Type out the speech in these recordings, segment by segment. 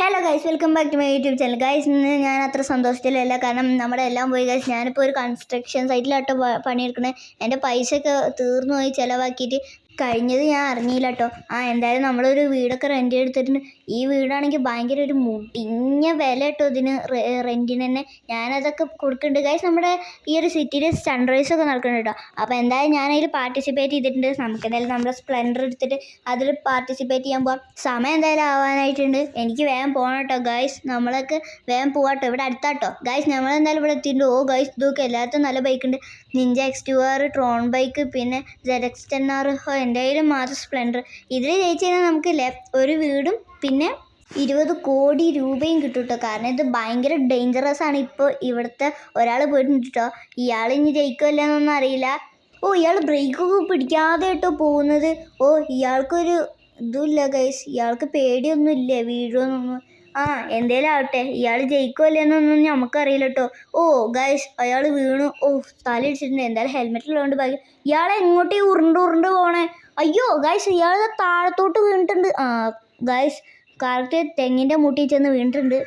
Hello guys welcome back to my YouTube channel guys ഇന്ന് ഞാൻ അത്ര സന്തോഷത്തിലല്ല. കാരണം നമ്മുടെ എല്ലാം പോയി. ഗൈസ് ഞാനിപ്പോൾ ഒരു കൺസ്ട്രക്ഷൻ സൈറ്റിലാട്ടോ പണിയെടുക്കണേ. എന്റെ പൈസ ഒക്കെ തീർന്നു പോയി ചിലവാക്കിയിട്ട്. കഴിഞ്ഞത് ഞാൻ അറിഞ്ഞില്ല കേട്ടോ ആ എന്തായാലും നമ്മളൊരു വീടൊക്കെ റെന്റ് എടുത്തിട്ടുണ്ട് ഈ വീടാണെങ്കിൽ ഭയങ്കര ഒരു മുടിഞ്ഞ വില കേട്ടോ ഇതിന് റെന്റിന് തന്നെ. ഞാനതൊക്കെ കൊടുക്കുന്നുണ്ട്. ഗൈസ് നമ്മുടെ ഈ ഒരു സിറ്റിയിൽ സൺറൈസ് ഒക്കെ നടക്കുന്നുണ്ട് കേട്ടോ അപ്പോൾ എന്തായാലും ഞാനതിൽ പാർട്ടിസിപ്പേറ്റ് ചെയ്തിട്ടുണ്ട്. നമുക്ക് എന്തായാലും നമ്മുടെ സ്പ്ലെൻഡർ എടുത്തിട്ട് അതിൽ പാർട്ടിസിപ്പേറ്റ് ചെയ്യാൻ പോകാം സമയം എന്തായാലും ആവാനായിട്ടുണ്ട്. എനിക്ക് വേഗം പോകണം കേട്ടോ ഗൈസ് നമ്മളൊക്കെ വേഗം പോകാം കേട്ടോ ഇവിടെ അടുത്താട്ടോ ഗൈസ് നമ്മൾ എന്തായാലും ഇവിടെ എത്തിയിട്ടുണ്ട്. ഓ ഗൈസ് ഇതൊക്കെ എല്ലാത്തും നല്ല ബൈക്ക് ഉണ്ട്. നിഞ്ച എക്സ് ടു ആർ ട്രോൺ ബൈക്ക് പിന്നെ സെഡ് എക്സ് ടെൻ ആർ എന്റെ കയ്യിൽ മാത്രം സ്പ്ലെൻഡർ. ഇതിൽ ജയിച്ചു കഴിഞ്ഞാൽ നമുക്ക് ഒരു വീടും പിന്നെ ഇരുപത് കോടി രൂപയും കിട്ടും കേട്ടോ കാരണം ഇത് ഭയങ്കര ഡേഞ്ചറസ് ആണ് ഇപ്പോൾ ഇവിടുത്തെ ഒരാൾ പോയിട്ടുണ്ട് കേട്ടോ ഇയാൾ ഇനി ജയിക്കുമല്ലോ എന്നൊന്നും അറിയില്ല. ഓ ഇയാൾ ബ്രേക്കൊക്കെ പിടിക്കാതെ കേട്ടോ പോകുന്നത്. ഓ ഇയാൾക്കൊരു ഇതുമില്ല ഗൈസ് ഇയാൾക്ക് പേടിയൊന്നും ഇല്ലേ വീഴുമെന്നൊന്നും ആ എന്തേലും ആവട്ടെ. ഇയാൾ ജയിക്കുമല്ലോ എന്നൊന്നും നമുക്കറിയില്ല കേട്ടോ ഓ ഗൈസ് അയാൾ വീണു. ഓ തല ഇടിച്ചിട്ടുണ്ട് എന്തായാലും ഹെൽമെറ്റ് ഉള്ളതുകൊണ്ട് ഭാഗ്യം. ഇയാളെ എങ്ങോട്ടേ ഉരുണ്ട് ഉരുണ്ട് പോണേ. അയ്യോ ഗൈസ് ഇയാൾ താഴത്തോട്ട് വീണിട്ടുണ്ട്. ആ ഗൈസ് കറക്റ്റ് തെങ്ങിന്റെ മുട്ടിൽ ചെന്ന് വീണിട്ടുണ്ട്.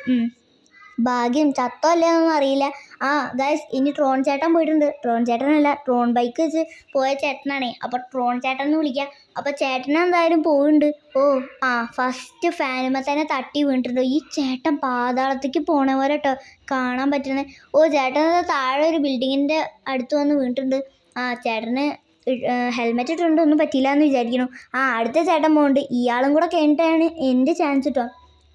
ഭാഗ്യം ചത്തോ അല്ലയെന്നൊന്നും അറിയില്ല. ആ ഗൈസ് ഇനി ട്രോൺ ചേട്ടൻ പോയിട്ടുണ്ട്. ട്രോൺ ചേട്ടനല്ല ട്രോൺ ബൈക്ക് വെച്ച് പോയ ചേട്ടനാണേ. അപ്പോൾ ട്രോൺ ചേട്ടൻ എന്ന് വിളിക്കാം. അപ്പോൾ ചേട്ടൻ എന്തായാലും പോയിട്ടുണ്ട് ഓ ആ ഫസ്റ്റ് ഫാനുമ്മ തന്നെ തട്ടി വീണിട്ടുണ്ട്. ഈ ചേട്ടൻ പാതാളത്തേക്ക് പോണ പോലെ കേട്ടോ കാണാൻ പറ്റണേ ഓ ചേട്ടൻ താഴെ ഒരു ബിൽഡിങ്ങിന്റെ അടുത്ത് വന്ന് വീണിട്ടുണ്ട്. ആ ചേട്ടന് ഹെൽമെറ്റ് ഇട്ടിട്ടുണ്ട്. ഒന്നും പറ്റിയില്ല എന്ന് വിചാരിക്കുന്നു. ആ അടുത്ത ചേട്ടൻ പോകുന്നുണ്ട് ഇയാളും കൂടെ കഴിഞ്ഞിട്ടാണ് എന്റെ ചാൻസ് കിട്ടുക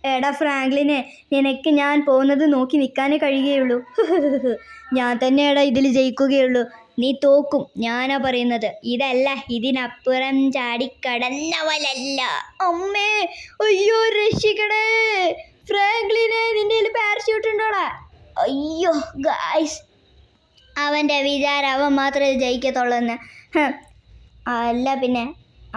എടാ ഫ്രാങ്ക്ലിനെ നിനക്ക് ഞാൻ പോകുന്നത് നോക്കി നിൽക്കാനേ കഴിയുകയുള്ളൂ. ഞാൻ തന്നെയാടാ ഇതിൽ ജയിക്കുകയുള്ളൂ. നീ തോക്കും ഞാനാ പറയുന്നത്. ഇതല്ല ഇതിനപ്പുറം ചാടിക്കടന്നവലല്ല അമ്മേ അയ്യോ രക്ഷിക്കണേ ഫ്രാങ്ക്ലിനെ നിന്റെ കയ്യിൽ പാരച്യൂട്ട് ഉണ്ടോടാ? അയ്യോ ഗായ്സ് അവന്റെ വിചാരം അവൻ മാത്രമേ ജയിക്കത്തുള്ളൂ എന്ന് അല്ല പിന്നെ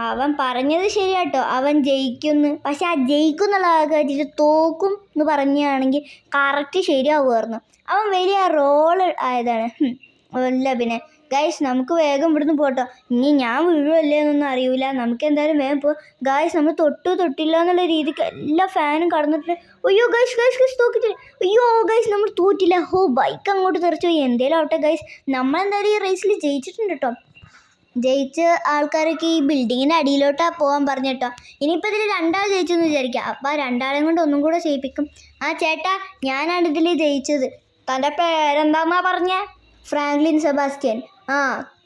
അവൻ പറഞ്ഞത് ശരിയാട്ടോ. അവൻ ജയിക്കുന്ന്. പക്ഷെ ആ ജയിക്കും എന്നുള്ള കാര്യത്തിൽ തോക്കും എന്ന് പറഞ്ഞാണെങ്കിൽ കറക്റ്റ് ശരിയാവുമായിരുന്നു. അവൻ വലിയ റോൾ ആയതാണ്. അല്ല പിന്നെ ഗൈസ് നമുക്ക് വേഗം ഇവിടുന്ന് പോട്ടോ. ഇനി ഞാൻ വീഴുമല്ലേ എന്നൊന്നും അറിയില്ല നമുക്ക് എന്തായാലും വേഗം പോ. ഗൈസ് നമ്മൾ തൊട്ടു തൊട്ടില്ല എന്നുള്ള രീതിക്ക് എല്ലാ ഫാനും കടന്നിട്ട് അയ്യോ ഗൈസ് ഗൈസ് ഗൈസ് തോക്കിട്ടില്ല. അയ്യോ ഗൈസ് നമ്മൾ തോറ്റില്ല. ഹോ ബൈക്ക് അങ്ങോട്ട് തെറിച്ചു പോയി. എന്തേലും ആവട്ടെ ഗൈസ് നമ്മളെന്തായാലും ഈ റേസിൽ ജയിച്ചിട്ടുണ്ട് കേട്ടോ ജയിച്ച ആൾക്കാരൊക്കെ ഈ ബിൽഡിങ്ങിന്റെ അടിയിലോട്ടാ പോകാൻ പറഞ്ഞിട്ടോ. ഇനിയിപ്പോൾ ഇതിൽ രണ്ടാൾ ജയിച്ചു എന്ന് വിചാരിക്കാം. അപ്പോൾ ആ രണ്ടാളെയും കൊണ്ട് ഒന്നും കൂടെ ചെയ്യിപ്പിക്കും. ആ ചേട്ടാ ഞാനാണ് ഇതിൽ ജയിച്ചത്. തന്റെ പേരെന്താന്നാ പറഞ്ഞ? ഫ്രാങ്ക്ലിൻ സെബാസ്റ്റ്യൻ. ആ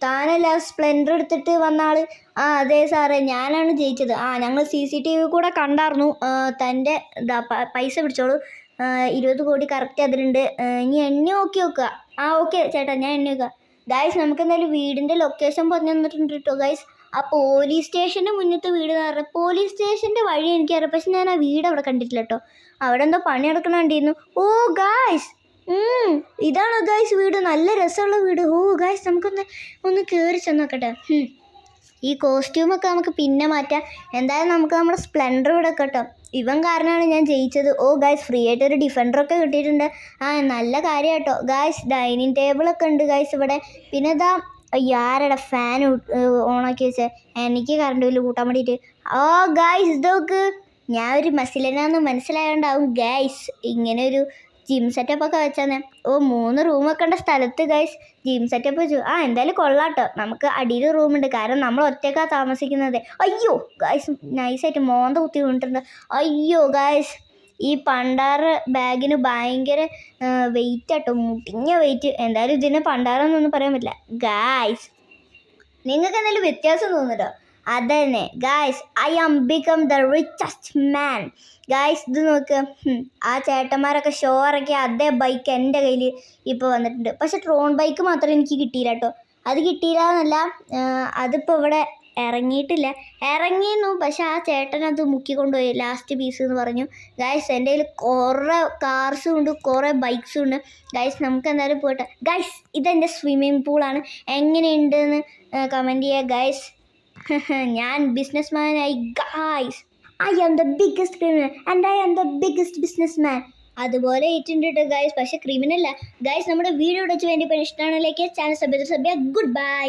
താനല്ല സ്പ്ലെൻഡർ എടുത്തിട്ട് വന്ന ആൾ ആ അതെ സാറേ ഞാനാണ് ജയിച്ചത്. ആ ഞങ്ങൾ സി സി ടി വി കൂടെ കണ്ടായിരുന്നു തന്റെ പൈസ പിടിച്ചോളൂ. ഇരുപത് കോടി കറക്റ്റ് അതിലുണ്ട്. ഇനി എണ്ണി നോക്കി നോക്കുക. ആ ഓക്കെ ചേട്ടാ ഞാൻ എണ്ണി നോക്കാം ഗൈസ് നമുക്ക് എന്തായാലും വീടിന്റെ ലൊക്കേഷൻ പറഞ്ഞു തന്നിട്ടുണ്ട് കേട്ടോ ഗൈസ് ആ പോലീസ് സ്റ്റേഷന്റെ മുന്നത്തെ വീട് എന്ന് പറഞ്ഞാൽ പോലീസ് സ്റ്റേഷന്റെ വഴി എനിക്കറിയാം. പക്ഷെ ഞാൻ ആ വീട് അവിടെ കണ്ടിട്ടില്ല കേട്ടോ അവിടെ എന്തോ പണി നടക്കണ കണ്ടിരുന്നു. ഓ ഗായ്സ് ഇതാണോ ഗായ്സ് വീട്? നല്ല രസമുള്ള വീട്. ഓ ഗായ്സ് നമുക്കൊന്ന് ഒന്ന് കയറി ചെന്നോക്കട്ടെ. ഈ കോസ്റ്റ്യൂമൊക്കെ നമുക്ക് പിന്നെ മാറ്റാം. എന്തായാലും നമുക്ക് നമ്മുടെ സ്പ്ലെൻഡർ ഇവിടെ കേട്ടോ ഇവൻ കാരണമാണ് ഞാൻ ജയിച്ചത്. ഓ ഗായ്സ് ഫ്രീ ആയിട്ട് ഒരു ഡിഫൻഡറൊക്കെ കിട്ടിയിട്ടുണ്ട്. ആ നല്ല കാര്യം കേട്ടോ ഗായ്സ് ഡൈനിങ് ടേബിളൊക്കെ ഉണ്ട് ഗായ്സ് ഇവിടെ. പിന്നെ ഇതാ യാരട ഫാൻ ഓണാക്കി വെച്ചേ? എനിക്ക് കറണ്ട് ബില്ല് കൂട്ടാൻ വേണ്ടിയിട്ട്. ഓ ഗായ്സ് ഇതൊക്കെ. ഞാൻ ഒരു മസിലനാന്ന് മനസ്സിലായോണ്ടാവും ഗായ്സ് ഇങ്ങനെ ഒരു ജിം സെറ്റപ്പ് ഒക്കെ വെച്ചാന്ന്. ഓ മൂന്ന് റൂമൊക്കെ ഉണ്ട സ്ഥലത്ത് ഗൈസ് ജിം സെറ്റപ്പ് വെച്ചു. ആ എന്തായാലും കൊള്ളാട്ടോ നമുക്ക് അടിയിൽ റൂമുണ്ട് കാരണം നമ്മൾ ഒറ്റക്കാ താമസിക്കുന്നത്. അയ്യോ ഗൈസ് നൈസായിട്ട് മോന്ത കുത്തി വീണിട്ടുണ്ട്. അയ്യോ ഗൈസ് ഈ പണ്ടാറ് ബാഗിന് ഭയങ്കര വെയിറ്റ് ആട്ടോ മുട്ടിഞ്ഞ വെയിറ്റ് എന്തായാലും ഇതിന് പണ്ടാറെന്നൊന്നും പറയാൻ പറ്റില്ല. ഗായ്സ് നിങ്ങൾക്ക് എന്തായാലും വ്യത്യാസം തോന്നുന്നുണ്ടോ? അതന്നെ. Guys I am become the richest man guys ഇത് നോക്ക്. ആ ചേട്ടന്മാരൊക്കെ ഷോ ഇറക്കിയ അതേ ബൈക്ക് എന്റെ കയ്യിൽ ഇപ്പോൾ വന്നിട്ടുണ്ട്. പക്ഷെ ട്രോൺ ബൈക്ക് മാത്രം എനിക്ക് കിട്ടിയില്ല കേട്ടോ. അത് കിട്ടിയില്ല എന്നല്ല അതിപ്പോൾ ഇവിടെ ഇറങ്ങിയിട്ടില്ല. ഇറങ്ങിയിരുന്നു പക്ഷെ ആ ചേട്ടൻ അത് മുക്കിക്കൊണ്ടുപോയി ലാസ്റ്റ് പീസ് എന്ന് പറഞ്ഞു. ഗൈസ് എന്റെ കയ്യിൽ കുറേ കാർസും ഉണ്ട് കുറേ ബൈക്സും ഉണ്ട്. ഗൈസ് നമുക്ക് എന്തായാലും പോയിട്ട് ഗൈസ് ഇതെന്റെ സ്വിമ്മിംഗ് പൂളാണ് എങ്ങനെയുണ്ടെന്ന് കമന്റ് ചെയ്യുക ഗൈസ് ഞാൻ business മാനായി guys I am the biggest criminal and I am the biggest business man അതുപോലെ ഏറ്റുണ്ട് ഗായ്സ് പക്ഷേ ക്രിമിനല്ല ഗായ്സ് നമ്മുടെ വീഡിയോ വെച്ച് വേണ്ടി പോയി like channel subscribe good bye